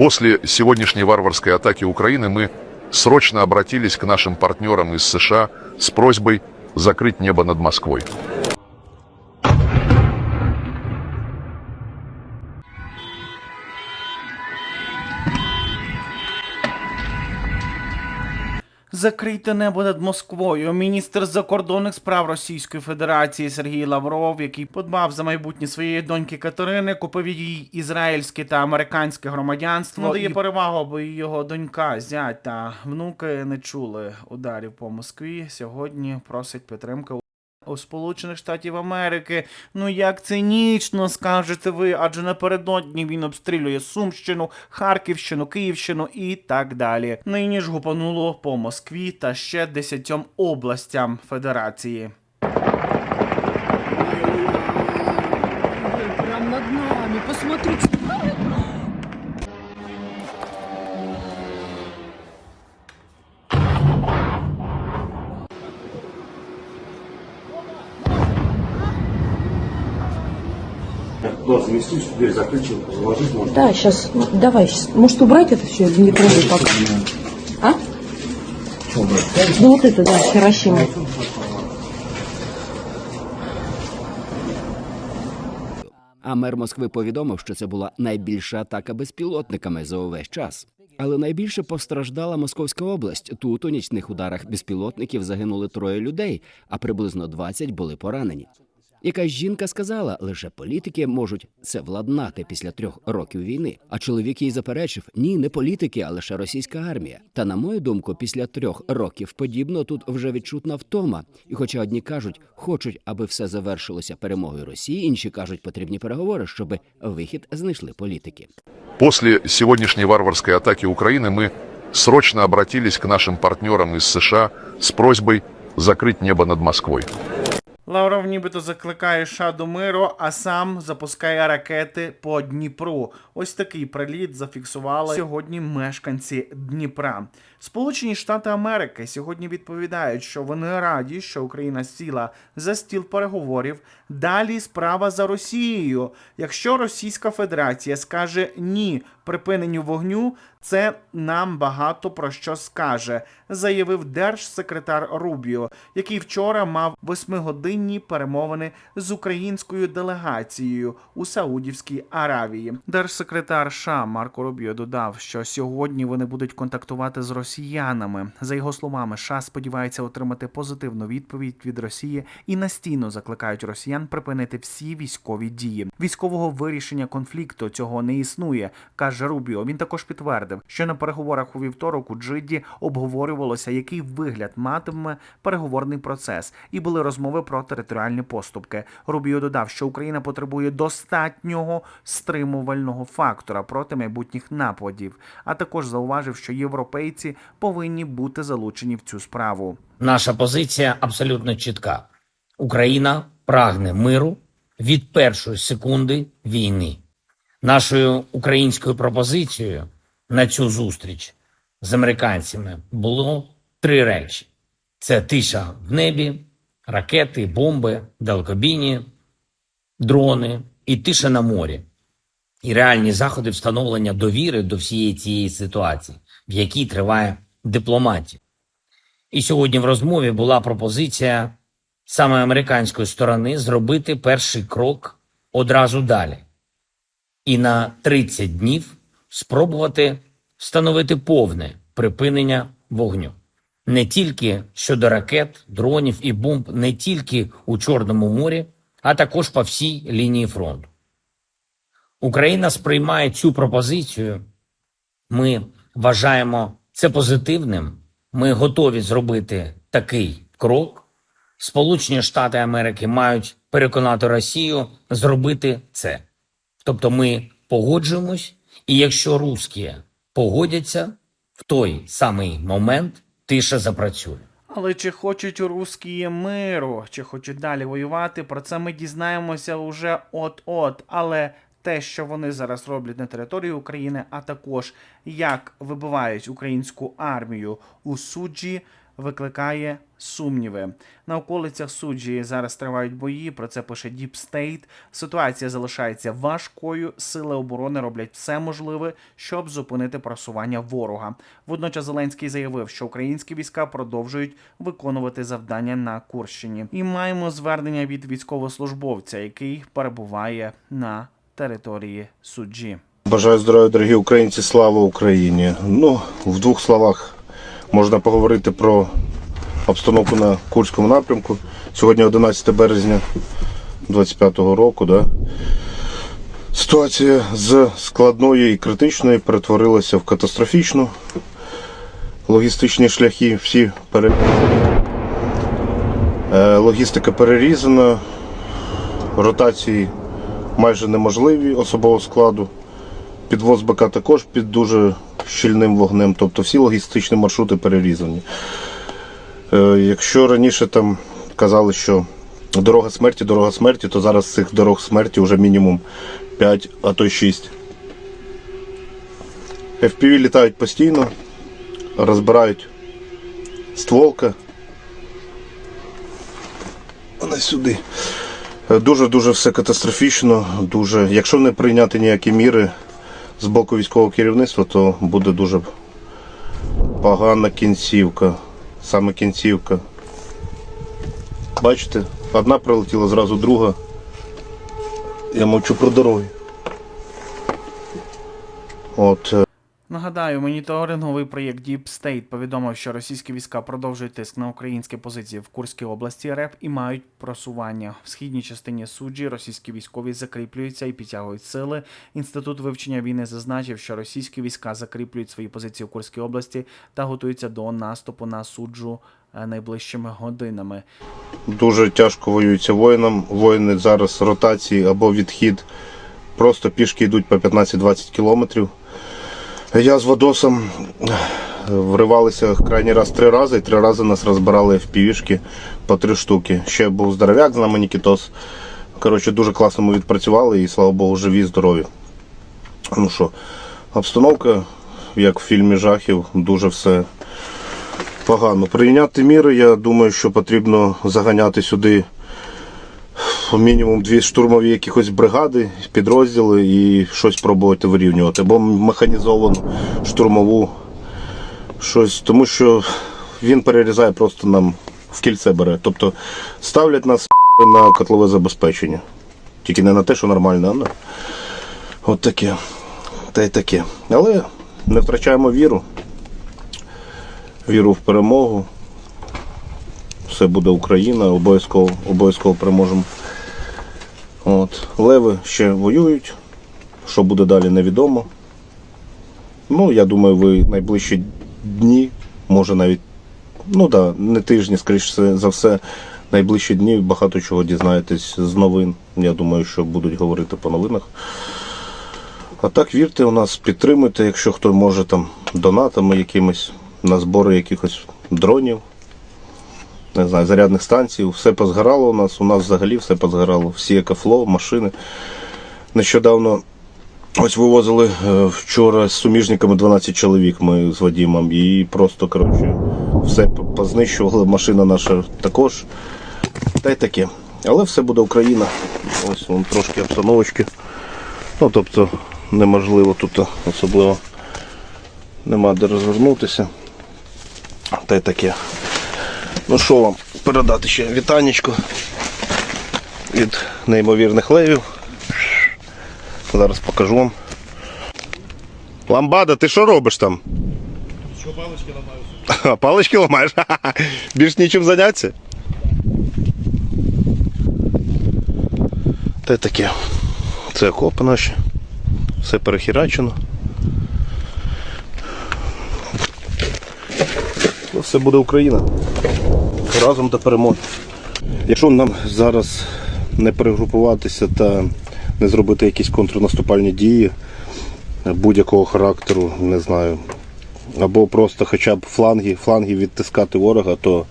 После сегодняшней варварской атаки Украины мы срочно обратились к нашим партнерам из США с просьбой закрыть небо над Москвой. Закрийте небо над Москвою. Міністр закордонних справ Російської Федерації Сергій Лавров, який подбав за майбутнє своєї доньки Катерини, купив їй ізраїльське та американське громадянство. Надає перевагу, аби його донька, зять та внуки не чули ударів по Москві. Сьогодні просить підтримки у Сполучених Штатів Америки. Ну як цинічно скажете ви, адже напередодні він обстрілює Сумщину, Харківщину, Київщину і так далі. Нині ж гупануло по Москві та ще десятьом областям Федерації. Прям над нами, посмотрите. Туда заместить, дверь закрыть, заложить можно. Да, сейчас, давай, щас. может убрать это все, не трогай пока. А? Ну вот это, да, Хиросима. А мер Москви повідомив, що це була найбільша атака безпілотниками за увесь час. Але найбільше постраждала Московська область. Тут у нічних ударах безпілотників загинули троє людей, а приблизно 20 були поранені. Якась жінка сказала, лише політики можуть це владнати після трьох років війни. А чоловік їй заперечив: ні, не політики, а лише російська армія. Та на мою думку, після трьох років подібно тут вже відчутна втома. І хоча одні кажуть, хочуть, аби все завершилося перемогою Росії, інші кажуть, потрібні переговори, щоб вихід знайшли політики. После сегодняшней варварской атаки Украины мы срочно обратились к нашим партнерам из США с просьбой закрыть небо над Москвой. Лавров нібито закликає США до миру, а сам запускає ракети по Дніпру. Ось такий приліт зафіксували сьогодні мешканці Дніпра. Сполучені Штати Америки сьогодні відповідають, що вони раді, що Україна сіла за стіл переговорів. Далі справа за Росією. Якщо Російська Федерація скаже ні припиненню вогню, це нам багато про що скаже, заявив держсекретар Рубіо, який вчора мав восьмигодинні перемовини з українською делегацією у Саудівській Аравії. Держсекретар США Марко Рубіо додав, що сьогодні вони будуть контактувати з росіянами. За його словами, США сподівається отримати позитивну відповідь від Росії і настійно закликають росіян припинити всі військові дії. Військового вирішення конфлікту цього не існує, каже Рубіо. Він також підтвердив, що на переговорах у вівторок у Джидді обговорювалося, який вигляд матиме переговорний процес, і були розмови про територіальні поступки. Рубіо додав, що Україна потребує достатнього стримувального фактора проти майбутніх нападів, а також зауважив, що європейці повинні бути залучені в цю справу. Наша позиція абсолютно чітка. Україна прагне миру від першої секунди війни. Нашою українською пропозицією на цю зустріч з американцями було три речі: це тиша в небі, ракети, бомби, далекобійні, дрони і тиша на морі. І реальні заходи встановлення довіри до всієї цієї ситуації, в якій триває дипломатія. І сьогодні в розмові була пропозиція саме американської сторони зробити перший крок одразу далі і на 30 днів спробувати встановити повне припинення вогню. Не тільки щодо ракет, дронів і бомб, не тільки у Чорному морі, а також по всій лінії фронту. Україна сприймає цю пропозицію. Ми вважаємо це позитивним. Ми готові зробити такий крок. Сполучені Штати Америки мають переконати Росію зробити це. Тобто ми погоджуємось, і якщо русські погодяться, в той самий момент тиша запрацює. Але чи хочуть русські миру, чи хочуть далі воювати, про це ми дізнаємося уже от-от. Але те, що вони зараз роблять на території України, а також як вибивають українську армію у суджі, викликає сумніви. На околицях суджі зараз тривають бої. Про це пише Deep State. Ситуація залишається важкою. Сили оборони роблять все можливе, щоб зупинити просування ворога. Водночас Зеленський заявив, що українські війська продовжують виконувати завдання на Курщині. І маємо звернення від військовослужбовця, який перебуває на території суджі. Бажаю здоров'я, дорогі українці, слава Україні. Ну, в двох словах можна поговорити про обстановку на Курському напрямку. Сьогодні 11 березня 25-го року. Да? Ситуація з складної і критичної перетворилася в катастрофічну. Логістичні шляхи всі перерізані. Е, Логістика перерізана, ротації майже неможливі особового складу. Підвоз БК також під дуже щільним вогнем, тобто всі логістичні маршрути перерізані. Е, якщо раніше там казали, що дорога смерті, дорога смерті, то зараз цих дорог смерті вже мінімум 5, а то й 6. FPV літають постійно, розбирають стволка. Вона сюди. Дуже-дуже все катастрофічно. Дуже. Якщо не прийняти ніякі міри з боку військового керівництва, то буде дуже погана кінцівка. Саме кінцівка. Бачите, одна прилетіла, зразу друга. Я мовчу про дороги. От. Нагадаю, моніторинговий проєкт Deep State повідомив, що російські війська продовжують тиск на українські позиції в Курській області РФ і мають просування в східній частині суджі. Російські військові закріплюються і підтягують сили. Інститут вивчення війни зазначив, що російські війська закріплюють свої позиції в Курській області та готуються до наступу на суджу е, найближчими годинами. Дуже тяжко воюється воїнам. Воїни зараз ротації або відхід. Просто пішки йдуть по 15-20 кілометрів. Я з Водосом вривалися крайній раз три рази, і три рази нас розбирали в півішки по три штуки. Ще був здоров'як з нами Нікітос. Коротше, дуже класно ми відпрацювали і слава Богу, живі, здорові. Ну що, обстановка, як в фільмі жахів, дуже все погано. Прийняти міри, я думаю, що потрібно заганяти сюди мінімум дві штурмові якихось бригади, підрозділи і щось пробувати вирівнювати. Або механізовану штурмову щось, тому що він перерізає просто нам в кільце бере. Тобто ставлять нас на котлове забезпечення. Тільки не на те, що нормально, а на от таке. Та й таке. Але не втрачаємо віру. Віру в перемогу. Все буде Україна, обов'язково, обов'язково переможемо. От. Леви ще воюють. Що буде далі, невідомо. Ну, я думаю, ви найближчі дні, може навіть, ну да, не тижні, скоріше за все, найближчі дні багато чого дізнаєтесь з новин. Я думаю, що будуть говорити по новинах. А так вірте у нас, підтримуйте, якщо хто може там донатами якимись на збори якихось дронів, не знаю, зарядних станцій, все позгорало у нас. У нас взагалі все позгорало. Всі екофло, машини. Нещодавно ось вивозили е, вчора з суміжниками 12 чоловік ми з Вадімом. І просто, коротше, все познищували. Машина наша також. Та й таке. Але все буде Україна. Ось вон трошки обстановочки. Ну, тобто, неможливо тут особливо нема де розвернутися. Та й таке. Ну що вам передати ще вітанечко від неймовірних левів. Зараз покажу вам. Ламбада, ти що робиш там? Що палички ламаю? Палички ламаєш? Більш нічим зайнятися? Та таке. Це окопи наші. Все перехерачено. Ну, все буде Україна. Разом до перемоги. Якщо нам зараз не перегрупуватися та не зробити якісь контрнаступальні дії будь-якого характеру, не знаю, або просто хоча б фланги, фланги відтискати ворога, то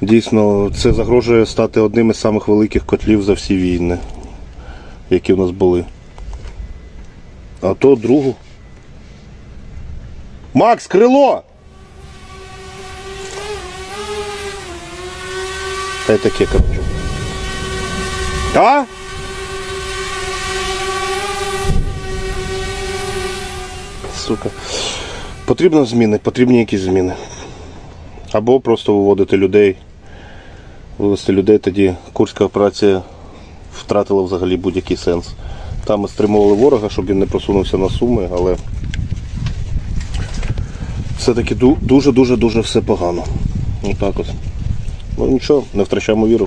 дійсно це загрожує стати одним із самих великих котлів за всі війни, які в нас були. А то другу. Макс, крило! Та й таке, коротше. Сука. Потрібні зміни, потрібні якісь зміни. Або просто виводити людей. Вивести людей, тоді курська операція втратила взагалі будь-який сенс. Там ми стримували ворога, щоб він не просунувся на суми, але все-таки дуже-дуже-дуже все погано. Отак от. Ну нічого, не втрачаємо віру.